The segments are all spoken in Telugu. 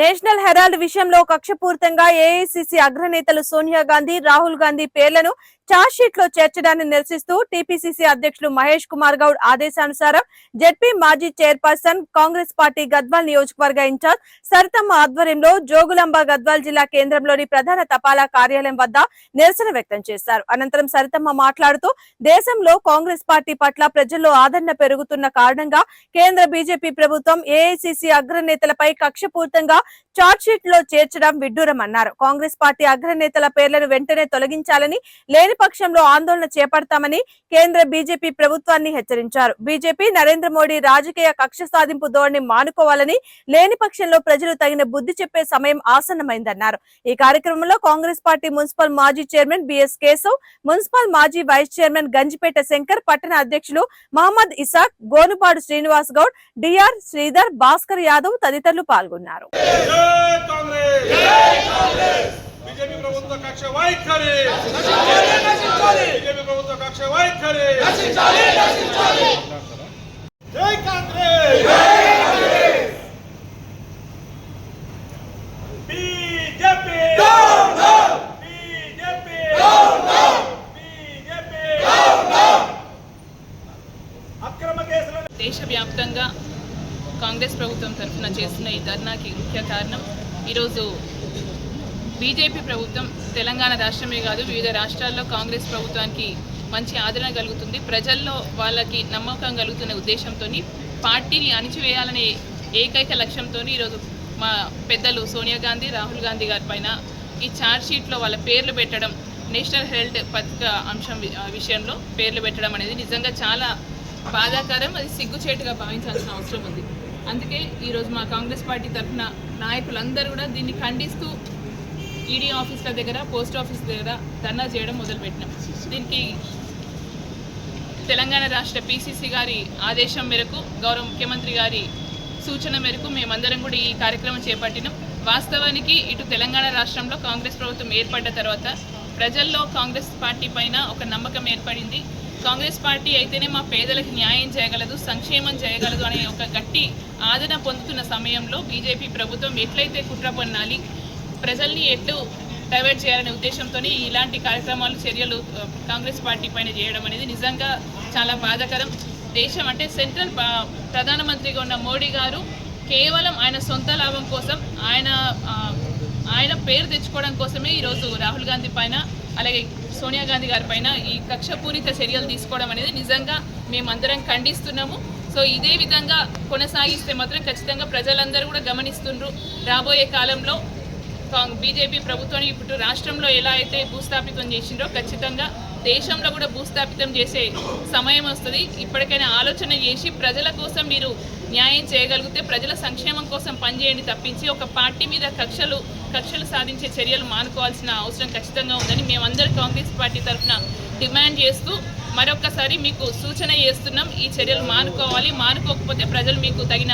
నేషనల్ హెరాల్డ్ విషయంలో కక్షపూరితంగా ఏఐసిసి అగ్రనేతలు సోనియా గాంధీ రాహుల్ గాంధీ పేర్లను షీట్లో చేర్చడాన్ని నిరసిస్తూ టీపీసీసీ అధ్యక్షులు మహేష్ కుమార్ గౌడ్ ఆదేశానుసారం జెడ్పీ మాజీ చైర్పర్సన్ కాంగ్రెస్ పార్టీ గద్వాల్ నియోజకవర్గ ఇన్ఛార్జ్ సరితమ్మ ఆధ్వర్యంలో జోగులాంబ గద్వాల్ జిల్లా కేంద్రంలోని ప్రధాన తపాలా కార్యాలయం వద్ద నిరసన వ్యక్తం చేశారు. అనంతరం సరితమ్మ మాట్లాడుతూ దేశంలో కాంగ్రెస్ పార్టీ పట్ల ప్రజల్లో ఆదరణ పెరుగుతున్న కారణంగా కేంద్ర బీజేపీ ప్రభుత్వం ఏఐసిసి అగ్రనేతలపై కక్షపూర్తంగా చార్జ్ షీట్లో చేర్చడం విడ్డూరమన్నారు. కాంగ్రెస్ పార్టీ అగ్రనేతల పేర్లను వెంటనే తొలగించాలని లేని పక్షంలో ఆందోళన చేపడతామని కేంద్ర బీజేపీ ప్రభుత్వాన్ని హెచ్చరించారు. బీజేపీ నరేంద్ర మోడీ రాజకీయ కక్ష సాధింపు ధోరణి మానుకోవాలని లేని పక్షంలో ప్రజలు తగిన బుద్ధి చెప్పే సమయం ఆసన్నమైందన్నారు. ఈ కార్యక్రమంలో కాంగ్రెస్ పార్టీ మున్సిపల్ మాజీ chairman B S Keshav municipal మాజీ వైస్ చైర్మన్ గంజిపేట శంకర్ పట్టణ అధ్యక్షులు మహమ్మద్ ఇసాక్ గోనుపాడు శ్రీనివాస్ గౌడ్ డిఆర్ శ్రీధర్ భాస్కర్ యాదవ్ తదితరులు పాల్గొన్నారు. బీజేపీ ప్రభుత్వ కక్ష వైఖరి బీజేపీ ప్రభుత్వ కక్ష వైఖరి జై కాంగ్రెస్ బీజేపీ బీజేపీ బీజేపీ అక్రమ కేసులను దేశవ్యాప్తంగా కాంగ్రెస్ ప్రభుత్వం తరఫున చేస్తున్న ఈ ధర్నాకి ముఖ్య కారణం ఈరోజు బీజేపీ ప్రభుత్వం తెలంగాణ రాష్ట్రమే కాదు వివిధ రాష్ట్రాల్లో కాంగ్రెస్ ప్రభుత్వానికి మంచి ఆదరణ కలుగుతుంది. ప్రజల్లో వాళ్ళకి నమ్మకం కలుగుతున్న ఉద్దేశంతో పార్టీని అణిచివేయాలనే ఏకైక లక్ష్యంతో ఈరోజు మా పెద్దలు సోనియా గాంధీ రాహుల్ గాంధీ గారి పైన ఈ ఛార్జ్షీట్లో వాళ్ళ పేర్లు పెట్టడం నేషనల్ హెల్త్ పథక అంశం విషయంలో పేర్లు పెట్టడం అనేది నిజంగా చాలా బాధాకరం. అది సిగ్గుచేటుగా భావించాల్సిన అవసరం ఉంది. అందుకే ఈరోజు మా కాంగ్రెస్ పార్టీ తరఫున నాయకులందరూ కూడా దీన్ని ఖండిస్తూ ఈడీ ఆఫీసుల దగ్గర పోస్ట్ ఆఫీస్ దగ్గర ధర్నా చేయడం మొదలుపెట్టినాం. దీనికి తెలంగాణ రాష్ట్ర పీసీసీ గారి ఆదేశం మేరకు గౌరవ ముఖ్యమంత్రి గారి సూచన మేరకు మేమందరం కూడా ఈ కార్యక్రమం చేపట్టినాం. వాస్తవానికి ఇటు తెలంగాణ రాష్ట్రంలో కాంగ్రెస్ ప్రభుత్వం ఏర్పడ్డ తర్వాత ప్రజల్లో కాంగ్రెస్ పార్టీ పైన ఒక నమ్మకం ఏర్పడింది. కాంగ్రెస్ పార్టీ అయితేనే మా పేదలకు న్యాయం చేయగలదు సంక్షేమం చేయగలదు అనే ఒక గట్టి ఆదరణ పొందుతున్న సమయంలో బీజేపీ ప్రభుత్వం ఎట్లయితే కుట్ర పన్నాలి ప్రజల్ని ఎట్లు డైవర్ట్ చేయాలనే ఉద్దేశంతో ఇలాంటి కార్యక్రమాలు చర్యలు కాంగ్రెస్ పార్టీ పైన చేయడం అనేది నిజంగా చాలా బాధాకరం. దేశం అంటే సెంట్రల్ ప్రధానమంత్రిగా ఉన్న మోడీ గారు కేవలం ఆయన సొంత లాభం కోసం ఆయన ఆయన పేరు తెచ్చుకోవడం కోసమే ఈరోజు రాహుల్ గాంధీ పైన అలాగే సోనియా గాంధీ గారి పైన ఈ కక్షపూరిత చర్యలు తీసుకోవడం అనేది నిజంగా మేమందరం ఖండిస్తున్నాము. సో ఇదే విధంగా కొనసాగిస్తే మాత్రం ఖచ్చితంగా ప్రజలందరూ కూడా గమనిస్తుండ్రు. రాబోయే కాలంలో బీజేపీ ప్రభుత్వం ఇప్పుడు రాష్ట్రంలో ఎలా అయితే భూస్థాపితం చేసిండ్రో ఖచ్చితంగా దేశంలో కూడా భూస్థాపితం చేసే సమయం వస్తుంది. ఇప్పటికైనా ఆలోచన చేసి ప్రజల కోసం మీరు న్యాయం చేయగలిగితే ప్రజల సంక్షేమం కోసం పనిచేయండి తప్పించి ఒక పార్టీ మీద కక్షలు కక్షలు సాధించే చర్యలు మానుకోవాల్సిన అవసరం ఖచ్చితంగా ఉందని మేమందరం కాంగ్రెస్ పార్టీ తరఫున డిమాండ్ చేస్తూ మరొకసారి మీకు సూచన చేస్తున్నాం. ఈ చర్యలు మానుకోవాలి. మానుకోకపోతే ప్రజలు మీకు తగిన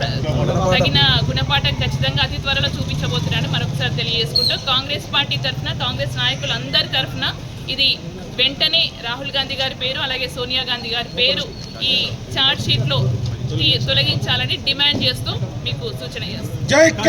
తగిన గుణపాఠం ఖచ్చితంగా అతి త్వరలో చూపించబోతున్నాను మరొకసారి తెలియజేసుకుంటూ కాంగ్రెస్ పార్టీ తరఫున కాంగ్రెస్ నాయకులందరి తరఫున ఇది వెంటనే రాహుల్ గాంధీ గారి పేరు అలాగే సోనియా గాంధీ గారి పేరు ఈ చార్జ్ షీట్లో తొలగించాలని డిమాండ్ చేస్తూ మీకు సూచన చేస్తాను